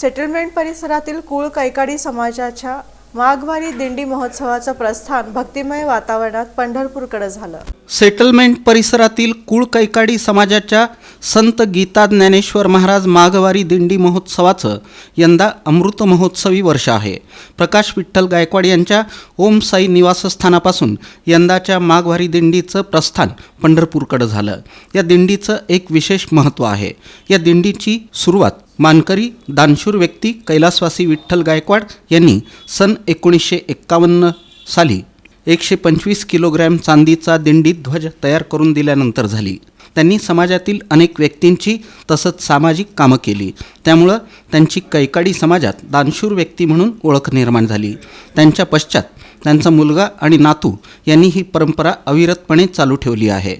Settlement परिसरातील कुळ कैकाडी समाजाच्या माघवारी दिंडी महोत्सवाचं प्रस्थान भक्तिमय वातावरणात पंढरपूरकडे झालं. सेटलमेंट परिसरातील कुळ कैकाडी समाजाच्या संत गीता ज्ञानेश्वर महाराज माघवारी दिंडी महोत्सवाचं यंदा अमृत महोत्सवी वर्ष आहे. प्रकाश विठ्ठल गायकवाड यांच्या ओम साई निवासस्थानापासून यंदाच्या माघवारी दिंडीचं प्रस्थान पंढरपूरकडं झालं. या दिंडीचं एक विशेष महत्त्व आहे. या दिंडीची सुरुवात मानकरी दानशूर व्यक्ती कैलासवासी विठ्ठल गायकवाड यांनी सन एकोणीसशे एक्कावन्न साली एकशे पंचवीस किलोग्रॅम चांदीचा दिंडीत ध्वज तयार करून दिल्यानंतर झाली. त्यांनी समाजातील अनेक व्यक्तींची तसंच सामाजिक कामं केली. त्यामुळं त्यांची कैकाडी समाजात दानशूर व्यक्ती म्हणून ओळख निर्माण झाली. त्यांच्या पश्चात त्यांचा मुलगा आणि नातू यांनी ही परंपरा अविरतपणे चालू ठेवली आहे.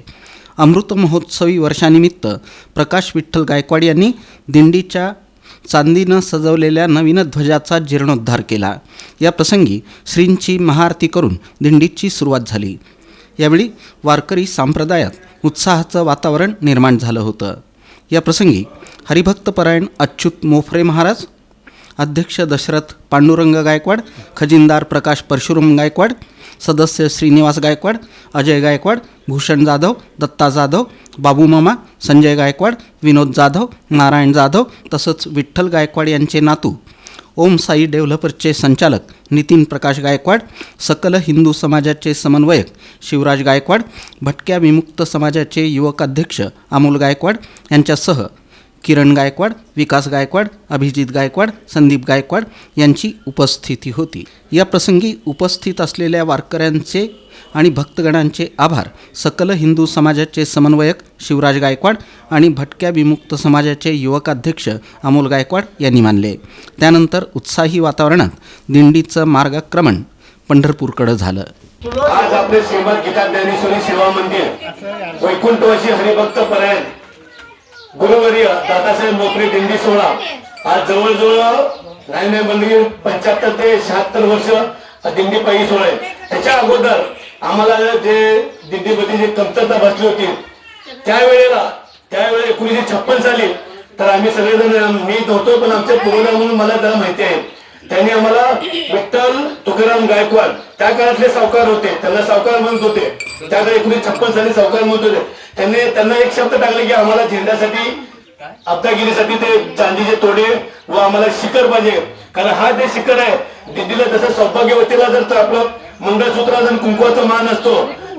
अमृत महोत्सवी वर्षानिमित्त प्रकाश विठ्ठल गायकवाड यांनी दिंडीच्या चांदीनं सजवलेल्या नवीन ध्वजाचा जीर्णोद्धार केला. या प्रसंगी श्रींची महाआरती करून दिंडीची सुरुवात झाली. यावेळी वारकरी संप्रदायात उत्साहाचं वातावरण निर्माण झालं होतं. या प्रसंगी हरिभक्तपरायण अच्युत मोफरे महाराज अध्यक्ष दशरथ पांडुरंग गायकवाड खजिनदार प्रकाश परशुराम गायकवाड सदस्य श्रीनिवास गायकवाड अजय गायकवाड भूषण जाधव दत्ता जाधव बाबू मामा संजय गायकवाड विनोद जाधव नारायण जाधव तसंच विठ्ठल गायकवाड यांचे नातू. ओम साई डेव्हलपर्सचे संचालक नितीन प्रकाश गायकवाड सकल हिंदू समाजाचे समन्वयक शिवराज गायकवाड भटक्या विमुक्त समाजाचे युवक अध्यक्ष अमोल गायकवाड यांच्यासह किरण गायकवाड विकास गायकवाड अभिजित गायकवाड संदीप गायकवाड यांची उपस्थिती होती. या प्रसंगी उपस्थित असलेल्या वारकऱ्यांचे आणि भक्तगणांचे आभार. सकल हिंदू समाजाचे समन्वयक शिवराज गायकवाड आणि भटक्या विमुक्त समाजाचे युवकाध्यक्ष अमोल गायकवाड यांनी मानले. त्यानंतर उत्साही वातावरणात दिंडीचं मार्गक्रमण पंढरपूरकडं झालं. आज आपले श्रीमद गीता ज्ञानेश्वरी सेवा मंदिर. वैकुंठवासी हरिभक्त परायण. गुरुवर्य दादासाहेब मोकरे दिंडी सोहळा. आज जवळजवळ नाही नाही म्हणजे पंच्याहत्तर ते शहात्तर वर्ष दिंडी पायी सोहळा आहे. त्याच्या अगोदर आम्हाला जे दिंडीमध्ये जी कमतरता भासली होती त्यावेळेला त्यावेळेला एकोणीसशे छप्पन साली तर आम्ही सगळेजण मी होतो पण आमच्या पूर्ण म्हणून मला त्याला माहिती आहे. त्यांनी आम्हाला विठ्ठल तुकाराम गायकवाड त्या काळातले सावकार होते त्यांना सावकार म्हणत होते. त्यानंतर एकोणीस छप्पन साली सावकार म्हणत होते. त्यांनी त्यांना एक शब्द टाकले की आम्हाला झेंड्यासाठी अब्दागिरीसाठी ते चांदीचे तोडे व आम्हाला शिखर पाहिजे. कारण हा ते शिखर आहे. दिंडीला जसं सौभाग्यवतीला जर आपलं मंगळसूत्र जर कुंकवाचा मान असतो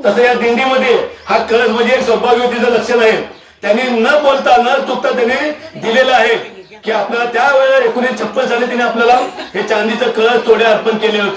तसं या दिंडीमध्ये हा कळस म्हणजे एक सौभाग्यवतीचं लक्षण आहे. त्यांनी न बोलता न चुकता त्याने दिलेलं आहे की आपल्याला त्यावेळेला एकोणीस छप्पन साली तिने आपल्याला हे चांदीचं कळस तोडे अर्पण केले होते.